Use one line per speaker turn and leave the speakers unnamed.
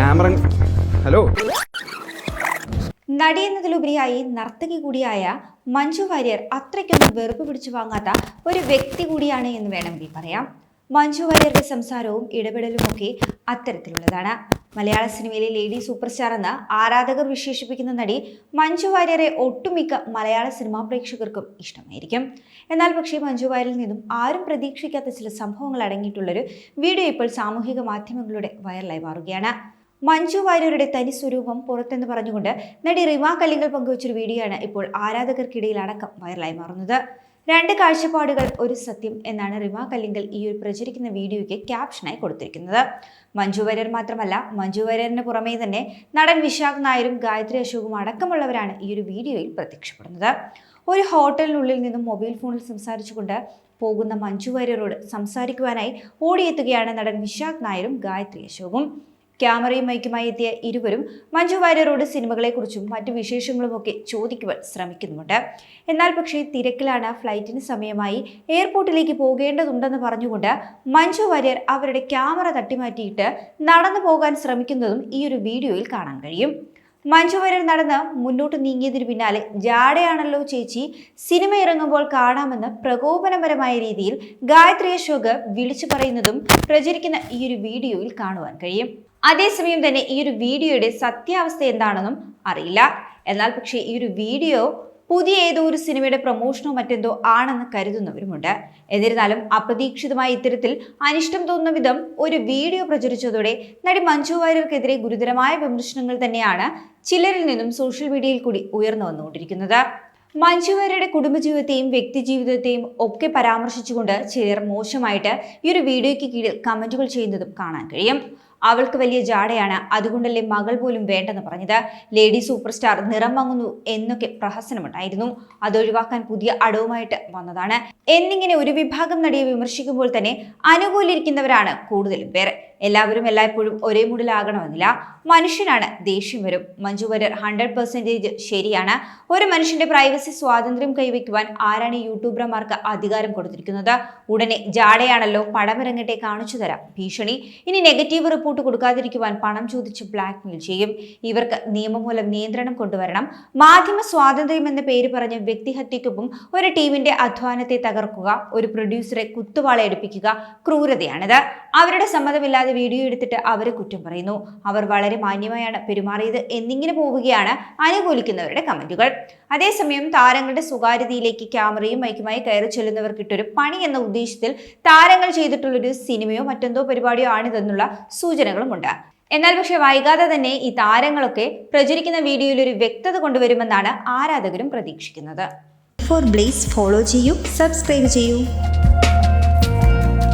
Camera hello.
നടി എന്നതിലുപരിയായി നർത്തകി കൂടിയായ മഞ്ജു വാര്യർ അത്രയ്ക്കൊന്നും വെറുപ്പ് പിടിച്ചു വാങ്ങാത്ത ഒരു വ്യക്തി കൂടിയാണ് എന്ന് വേണമെങ്കിൽ പറയാം. മഞ്ജു വാര്യരുടെ സംസാരവും ഇടപെടലുമൊക്കെ അത്തരത്തിലുള്ളതാണ്. മലയാള സിനിമയിലെ ലേഡി സൂപ്പർ സ്റ്റാർ എന്ന് ആരാധകർ വിശേഷിപ്പിക്കുന്ന നടി മഞ്ജു വാര്യരെ ഒട്ടുമിക്ക മലയാള സിനിമാ പ്രേക്ഷകർക്കും ഇഷ്ടമായിരിക്കും. എന്നാൽ പക്ഷേ മഞ്ജു വാര്യരിൽ നിന്നും ആരും പ്രതീക്ഷിക്കാത്ത ചില സംഭവങ്ങൾ അടങ്ങിയിട്ടുള്ളൊരു വീഡിയോ ഇപ്പോൾ സാമൂഹിക മാധ്യമങ്ങളിലൂടെ വൈറലായി മാറുകയാണ്. മഞ്ജു വാര്യരുടെ തനി സ്വരൂപം പുറത്തെന്ന് പറഞ്ഞുകൊണ്ട് നടി റിമ കല്ലിങ്കൽ പങ്കുവച്ചൊരു വീഡിയോയാണ് ഇപ്പോൾ ആരാധകർക്കിടയിൽ അടക്കം വൈറലായി മാറുന്നത്. രണ്ട് കാഴ്ചപ്പാടുകൾ ഒരു സത്യം എന്നാണ് റിമ കല്ലിങ്കൽ ഈ ഒരു പ്രചരിക്കുന്ന വീഡിയോയ്ക്ക് ക്യാപ്ഷനായി കൊടുത്തിരിക്കുന്നത്. മഞ്ജു വാര്യർ മാത്രമല്ല മഞ്ജു വാര്യറിന് പുറമേ തന്നെ നടൻ വിശാഖ് നായരും ഗായത്രി അശോകും അടക്കമുള്ളവരാണ് ഈ ഒരു വീഡിയോയിൽ പ്രത്യക്ഷപ്പെടുന്നത്. ഒരു ഹോട്ടലിനുള്ളിൽ നിന്നും മൊബൈൽ ഫോണിൽ സംസാരിച്ചുകൊണ്ട് പോകുന്ന മഞ്ജു വാര്യരോട് സംസാരിക്കുവാനായി ഓടിയെത്തുകയാണ് നടൻ വിശാഖ് നായരും ഗായത്രി അശോകും. ക്യാമറയും മൈക്കുമായി എത്തിയ ഇരുവരും മഞ്ജു വാര്യരോട് സിനിമകളെക്കുറിച്ചും മറ്റു വിശേഷങ്ങളുമൊക്കെ ചോദിക്കുവാൻ ശ്രമിക്കുന്നുണ്ട് എന്നാൽ പക്ഷേ തിരക്കിലാണ് ഫ്ലൈറ്റിന് സമയമായി എയർപോർട്ടിലേക്ക് പോകേണ്ടതുണ്ടെന്ന് പറഞ്ഞുകൊണ്ട് മഞ്ജു വാര്യർ അവരുടെ ക്യാമറ തട്ടിമാറ്റിയിട്ട് നടന്നു പോകാൻ ശ്രമിക്കുന്നതും ഈ ഒരു വീഡിയോയിൽ കാണാൻ കഴിയും. മഞ്ജു വാര്യർ നടന്ന് മുന്നോട്ട് നീങ്ങിയതിനു പിന്നാലെ ജാടയാണല്ലോ ചേച്ചി സിനിമ ഇറങ്ങുമ്പോൾ കാണാമെന്ന് പ്രകോപനപരമായ രീതിയിൽ ഗായത്രി അശോക് വിളിച്ചു പറയുന്നതും പ്രചരിക്കുന്ന ഈ ഒരു വീഡിയോയിൽ കാണുവാൻ കഴിയും. അതേസമയം തന്നെ ഈ ഒരു വീഡിയോയുടെ സത്യാവസ്ഥ എന്താണെന്നും അറിയില്ല. എന്നാൽ പക്ഷേ ഈ ഒരു വീഡിയോ പുതിയ ഏതോ ഒരു സിനിമയുടെ പ്രൊമോഷനോ മറ്റെന്തോ ആണെന്ന് കരുതുന്നവരുമുണ്ട്. എന്നിരുന്നാലും അപ്രതീക്ഷിതമായ ഇത്തരത്തിൽ അനിഷ്ടം തോന്നുന്ന വിധം ഒരു വീഡിയോ പ്രചരിച്ചതോടെ നടി മഞ്ജു വാര്യർക്കെതിരെ ഗുരുതരമായ വിമർശനങ്ങൾ തന്നെയാണ് ചിലരിൽ നിന്നും സോഷ്യൽ മീഡിയയിൽ കൂടി ഉയർന്നു വന്നുകൊണ്ടിരിക്കുന്നത്. മഞ്ജു വാര്യരുടെ കുടുംബജീവിതത്തെയും വ്യക്തിജീവിതത്തെയും ഒക്കെ പരാമർശിച്ചുകൊണ്ട് ചിലർ മോശമായിട്ട് ഈ ഒരു വീഡിയോയ്ക്ക് കീഴിൽ കമന്റുകൾ ചെയ്യുന്നതും കാണാൻ കഴിയും. അവൾക്ക് വലിയ ജാടയാണ്. അതുകൊണ്ടല്ലേ മകൾ പോലും വേണ്ടെന്ന് പറഞ്ഞത്. ലേഡി സൂപ്പർ സ്റ്റാർ നിറം വാങ്ങുന്നു എന്നൊക്കെ പ്രഹസനമുണ്ടായിരുന്നു. അതൊഴിവാക്കാൻ പുതിയ അടവുമായിട്ട് വന്നതാണ്. എന്നിങ്ങനെ ഒരു വിഭാഗം നടിയെ വിമർശിക്കുമ്പോൾ തന്നെ അനുകൂലിരിക്കുന്നവരാണ് കൂടുതലും പേർ എല്ലാവരും എല്ലായ്പ്പോഴും ഒരേ മൂഡിലാകണമെന്നില്ല മനുഷ്യനാണ് ദേഷ്യം വരും. മഞ്ജു വരർ ഹൺഡ്രഡ് പെർസെന്റേജ് ശരിയാണ്. ഒരു മനുഷ്യന്റെ പ്രൈവസി സ്വാതന്ത്ര്യം കൈവയ്ക്കുവാൻ ആരാണ് യൂട്യൂബർമാർക്ക് അധികാരം കൊടുത്തിരിക്കുന്നത്? ഉടനെ ജാടയാണല്ലോ പടമിറങ്ങട്ടെ കാണിച്ചു തരാം ഭീഷണി. ഇനി നെഗറ്റീവ് റിപ്പോർട്ട് കൊടുക്കാതിരിക്കുവാൻ പണം ചോദിച്ച് ബ്ലാക്ക്മെയിൽ ചെയ്യും. ഇവർക്ക് നിയമമൂലം നിയന്ത്രണം കൊണ്ടുവരണം. മാധ്യമ സ്വാതന്ത്ര്യം എന്ന പേര് പറഞ്ഞ് വ്യക്തിഹത്യക്കൊപ്പം ഒരു ടീമിന്റെ അധ്വാനത്തെ തകർക്കുക ഒരു പ്രൊഡ്യൂസറെ കുത്തുവാളയടുപ്പിക്കുക ക്രൂരതയാണിത്. അവരുടെ സമ്മതമില്ലാതെ വീഡിയോ എടുത്തിട്ട് അവരെ കുറ്റം പറയുന്നു. അവർ വളരെ മാന്യമായാണ് പെരുമാറിയത് എന്നിങ്ങനെ പോവുകയാണ് അനുകൂലിക്കുന്നവരുടെ കമന്റുകൾ. അതേസമയം താരങ്ങളുടെ സ്വകാര്യതയിലേക്ക് ക്യാമറയും മൈക്കുമായി കയറി ചെല്ലുന്നവർക്കിട്ടൊരു പണി എന്ന ഉദ്ദേശത്തിൽ താരങ്ങൾ ചെയ്തിട്ടുള്ളൊരു സിനിമയോ മറ്റെന്തോ പരിപാടിയോ ആണിതെന്നുള്ള സൂചനകളുമുണ്ട്. എന്നാൽ പക്ഷെ വൈകാതെ തന്നെ ഈ താരങ്ങളൊക്കെ പ്രചരിക്കുന്ന വീഡിയോയിൽ ഒരു വ്യക്തത കൊണ്ടുവരുമെന്നാണ് ആരാധകരും പ്രതീക്ഷിക്കുന്നത്. ഫോർ ബ്ലേസ് ഫോളോ ചെയ്യൂ സബ്സ്ക്രൈബ് ചെയ്യൂ.